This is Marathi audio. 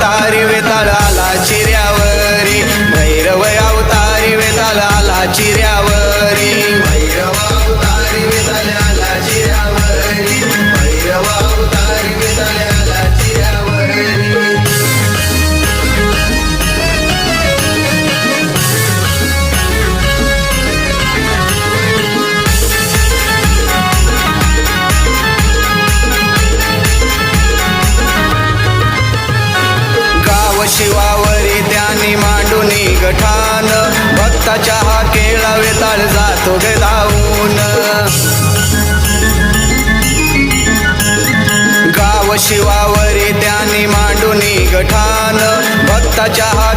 तारी वेताळाला शिवावरी त्यांनी मांडून गठान. भक्ताच्या हा केळा वेताळ जातो गे धावून गाव शिवावरी त्यांनी मांडून गठान. भक्ताच्या हा